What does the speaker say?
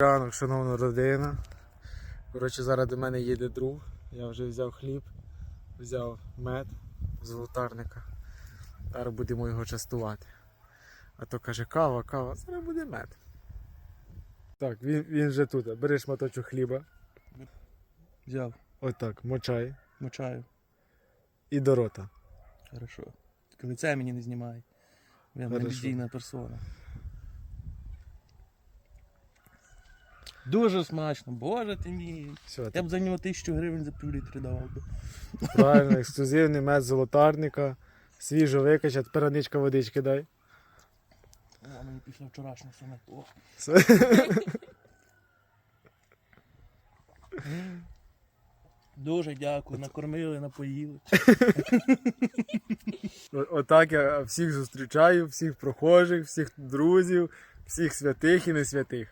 Ранок, шановна родина. Коротше, зараз до мене їде друг. Я вже взяв хліб, взяв мед з вултарника. Зараз будемо його частувати. А то каже, кава, кава, зараз буде мед. Так, він, він вже тут. Бери шматочок хліба. Взяв, Отак, мочай. мочаю. І до рота. Хорошо. Тільки лице мені не знімай. Я Хорошо. медійна персона. Дуже смачно, боже ти мій. Все, Я б за нього тисячу гривень за півлітри давав би. правильно, ексклюзивний мед золотарника. Свіжо викачать, тепер водички дай. О, мені після вчорашнього саме. О. М. Дуже дякую, накормили, напоїли. О- Отак я всіх зустрічаю, всіх прохожих, всіх друзів, всіх святих і не святих.